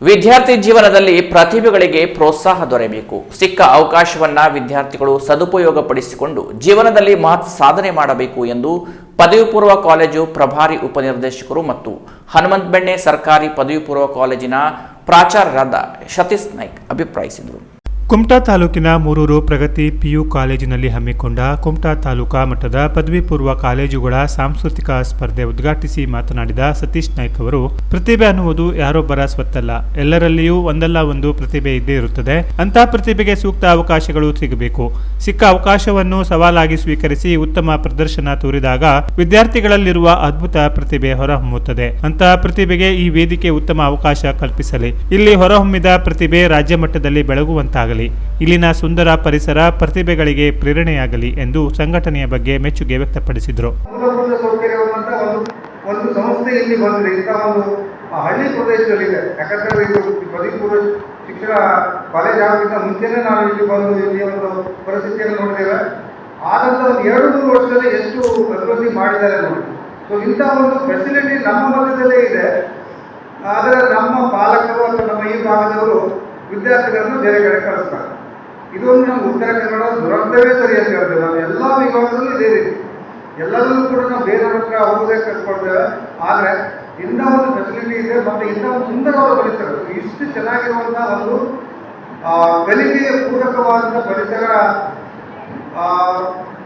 ವಿದ್ಯಾರ್ಥಿ ಜೀವನದಲ್ಲಿ ಪ್ರತಿಭೆಗಳಿಗೆ ಪ್ರೋತ್ಸಾಹ ದೊರೆಯಬೇಕು. ಸಿಕ್ಕ ಅವಕಾಶವನ್ನ ವಿದ್ಯಾರ್ಥಿಗಳು ಸದುಪಯೋಗಪಡಿಸಿಕೊಂಡು ಜೀವನದಲ್ಲಿ ಮಹತ್ ಸಾಧನೆ ಮಾಡಬೇಕು ಎಂದು ಪದವಿ ಪೂರ್ವ ಕಾಲೇಜು ಪ್ರಭಾರಿ ಉಪನಿರ್ದೇಶಕರು ಮತ್ತು ಹನುಮಂತ ಬೆಣ್ಣೆ ಸರ್ಕಾರಿ ಪದವಿ ಪೂರ್ವ ಕಾಲೇಜಿನ ಪ್ರಾಚಾರ್ಯರಾದ ಸತೀಶ್ ನಾಯ್ಕ್ ಅಭಿಪ್ರಾಯಿಸಿದರು. ಕುಮಟಾ ತಾಲೂಕಿನ ಮೂರೂರು ಪ್ರಗತಿ ಪಿಯು ಕಾಲೇಜಿನಲ್ಲಿ ಹಮ್ಮಿಕೊಂಡ ಕುಮಟಾ ತಾಲೂಕಾ ಮಟ್ಟದ ಪದವಿ ಪೂರ್ವ ಕಾಲೇಜುಗಳ ಸಾಂಸ್ಕೃತಿಕ ಸ್ಪರ್ಧೆ ಉದ್ಘಾಟಿಸಿ ಮಾತನಾಡಿದ ಸತೀಶ್ ನಾಯ್ಕ್ ಅವರು, ಪ್ರತಿಭೆ ಅನ್ನುವುದು ಯಾರೊಬ್ಬರ ಸ್ವತ್ತಲ್ಲ. ಎಲ್ಲರಲ್ಲಿಯೂ ಒಂದಲ್ಲ ಒಂದು ಪ್ರತಿಭೆ ಇದ್ದೇ ಇರುತ್ತದೆ. ಅಂತಹ ಪ್ರತಿಭೆಗೆ ಸೂಕ್ತ ಅವಕಾಶಗಳು ಸಿಗಬೇಕು. ಸಿಕ್ಕ ಅವಕಾಶವನ್ನು ಸವಾಲಾಗಿ ಸ್ವೀಕರಿಸಿ ಉತ್ತಮ ಪ್ರದರ್ಶನ ತೋರಿದಾಗ ವಿದ್ಯಾರ್ಥಿಗಳಲ್ಲಿರುವ ಅದ್ಭುತ ಪ್ರತಿಭೆ ಹೊರಹೊಮ್ಮುತ್ತದೆ. ಅಂತಹ ಪ್ರತಿಭೆಗೆ ಈ ವೇದಿಕೆ ಉತ್ತಮ ಅವಕಾಶ ಕಲ್ಪಿಸಲಿ. ಇಲ್ಲಿ ಹೊರಹೊಮ್ಮಿದ ಪ್ರತಿಭೆ ರಾಜ್ಯ ಮಟ್ಟದಲ್ಲಿ ಬೆಳಗುವಂತಾಗಲಿ. ಇಲ್ಲಿನ ಸುಂದರ ಪರಿಸರ ಪ್ರತಿಭೆಗಳಿಗೆ ಪ್ರೇರಣೆಯಾಗಲಿ ಎಂದು ಸಂಘಟನೆಯ ಬಗ್ಗೆ ಮೆಚ್ಚುಗೆ ವ್ಯಕ್ತಪಡಿಸಿದರು. ಒಂದು ಸಂಸ್ಥೆ ಇಲ್ಲಿ ಬಂದಿದೆ ಇಂಥ ಒಂದು ಹಳ್ಳಿ ಪ್ರದೇಶದಲ್ಲಿದೆ ಯಾಕಂದರೆ ಇದು ಪೂರ್ವ ಶಿಕ್ಷಣ ಕಾಲೇಜ್ ಆಗೋಕ್ಕಿಂತ ಮುಂಚೆನೇ ನಾವು ಇಲ್ಲಿ ಬಂದು ಇಲ್ಲಿ ಒಂದು ಪರಿಸ್ಥಿತಿಯನ್ನು ನೋಡಿದ್ದೇವೆ. ಆದಂತ ಒಂದು ಎರಡು ಮೂರು ವರ್ಷದಲ್ಲಿ ಎಷ್ಟು ಅಭಿವೃದ್ಧಿ ಮಾಡಿದ್ದಾರೆ ನೋಡಿ. ಸೊ ಇಂಥ ಒಂದು ಫೆಸಿಲಿಟಿ ನಮ್ಮ ಮಧ್ಯದಲ್ಲೇ ಇದೆ. ಆದರೆ ನಮ್ಮ ಪಾಲಕರು ಅಥವಾ ನಮ್ಮ ಈ ಭಾಗದವರು ವಿದ್ಯಾರ್ಥಿಗಳನ್ನು ಬೇರೆ ಕಡೆ ಕಳಿಸ್ತಾರೆ. ಇದೊಂದು ನಮ್ಮ ಉತ್ತರ ಕನ್ನಡ ದುರಂತವೇ ಸರಿ ಅಂತ ಹೇಳ್ತೇವೆ. ನಾವು ಎಲ್ಲ ವಿಭಾಗದಲ್ಲೂ ಇದೇ ರೀತಿ. ಎಲ್ಲದಲ್ಲೂ ಕೂಡ ನಾವು ಬೇರೆಯವ್ರ ಹತ್ರ ಹೋಗೋದೇ ಕಲ್ತ್ಕೊಳ್ತೇವೆ ಆದರೆ ಇಂಥ ಒಂದು ಫೆಸಿಲಿಟಿ ಇದೆ ಮತ್ತು ಇಂಥ ಒಂದು ಸುಂದರವಾದ ಪರಿಸರ, ಇಷ್ಟು ಚೆನ್ನಾಗಿರುವಂಥ ಒಂದು ಕಲಿಕೆಯ ಪೂರಕವಾದಂಥ ಪರಿಸರ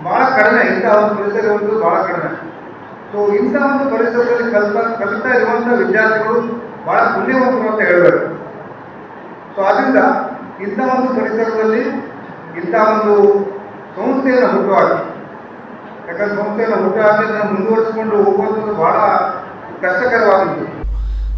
ಭಾಳ ಕಡಿಮೆ. ಇಂಥ ಒಂದು ಪರಿಸರ ಇರುವುದು ಬಹಳ ಕಡಿಮೆ. ಸೊ ಇಂಥ ಒಂದು ಪರಿಸರದಲ್ಲಿ ಕಲಿತ, ಕಲಿತಾ ಇರುವಂಥ ವಿದ್ಯಾರ್ಥಿಗಳು ಬಹಳ ಪುಣ್ಯವಂತರು ಅಂತ ಹೇಳಬೇಕು. ಸೊ ಅದರಿಂದ ಇಂಥ ಒಂದು ಪರಿಸರದಲ್ಲಿ ಇಂಥ ಒಂದು ಸಂಸ್ಥೆಯನ್ನು ಹುಟ್ಟುಹಾಕಿ ಯಾಕಂದ್ರೆ ಸಂಸ್ಥೆಯನ್ನು ಹುಟ್ಟುಹಾಕಿ ಅದನ್ನು ಮುಂದುವರಿಸಿಕೊಂಡು ಕಷ್ಟಕರವಾದದ್ದು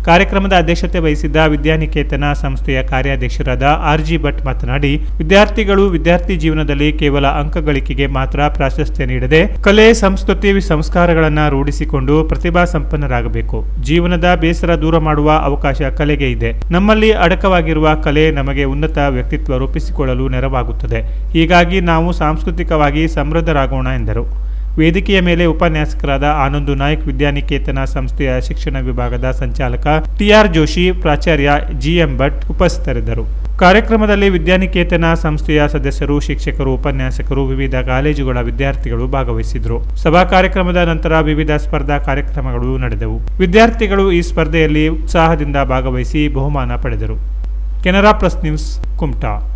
ಕಾರ್ಯಕ್ರಮದ ಅಧ್ಯಕ್ಷತೆ ವಹಿಸಿದ್ದ ವಿದ್ಯಾನಿಕೇತನ ಸಂಸ್ಥೆಯ ಕಾರ್ಯಾಧ್ಯಕ್ಷರಾದ ಆರ್ ಜಿ ಭಟ್ ಮಾತನಾಡಿ, ವಿದ್ಯಾರ್ಥಿಗಳು ವಿದ್ಯಾರ್ಥಿ ಜೀವನದಲ್ಲಿ ಕೇವಲ ಅಂಕಗಳಿಕೆಗೆ ಮಾತ್ರ ಪ್ರಾಶಸ್ತ್ಯ ನೀಡದೆ, ಕಲೆ, ಸಂಸ್ಕೃತಿ, ಸಂಸ್ಕಾರಗಳನ್ನು ರೂಢಿಸಿಕೊಂಡು ಪ್ರತಿಭಾ ಸಂಪನ್ನರಾಗಬೇಕು. ಜೀವನದ ಬೇಸರ ದೂರ ಮಾಡುವ ಅವಕಾಶ ಕಲೆಗೆ ಇದೆ. ನಮ್ಮಲ್ಲಿ ಅಡಕವಾಗಿರುವ ಕಲೆ ನಮಗೆ ಉನ್ನತ ವ್ಯಕ್ತಿತ್ವ ರೂಪಿಸಿಕೊಳ್ಳಲು ನೆರವಾಗುತ್ತದೆ. ಹೀಗಾಗಿ ನಾವು ಸಾಂಸ್ಕೃತಿಕವಾಗಿ ಸಮೃದ್ಧರಾಗೋಣ ಎಂದರು. ವೇದಿಕೆಯ ಮೇಲೆ ಉಪನ್ಯಾಸಕರಾದ ಆನಂದು ನಾಯ್ಕ್, ವಿದ್ಯಾನಿಕೇತನ ಸಂಸ್ಥೆಯ ಶಿಕ್ಷಣ ವಿಭಾಗದ ಸಂಚಾಲಕ ಟಿಆರ್ ಜೋಶಿ, ಪ್ರಾಚಾರ್ಯ ಜಿಎಂ ಭಟ್ ಉಪಸ್ಥಿತರಿದ್ದರು. ಕಾರ್ಯಕ್ರಮದಲ್ಲಿ ವಿದ್ಯಾನಿಕೇತನ ಸಂಸ್ಥೆಯ ಸದಸ್ಯರು, ಶಿಕ್ಷಕರು, ಉಪನ್ಯಾಸಕರು, ವಿವಿಧ ಕಾಲೇಜುಗಳ ವಿದ್ಯಾರ್ಥಿಗಳು ಭಾಗವಹಿಸಿದ್ರು ಸಭಾ ಕಾರ್ಯಕ್ರಮದ ನಂತರ ವಿವಿಧ ಸ್ಪರ್ಧಾ ಕಾರ್ಯಕ್ರಮಗಳು ನಡೆದವು. ವಿದ್ಯಾರ್ಥಿಗಳು ಈ ಸ್ಪರ್ಧೆಯಲ್ಲಿ ಉತ್ಸಾಹದಿಂದ ಭಾಗವಹಿಸಿ ಬಹುಮಾನ ಪಡೆದರು. Canara plus news, Kumta.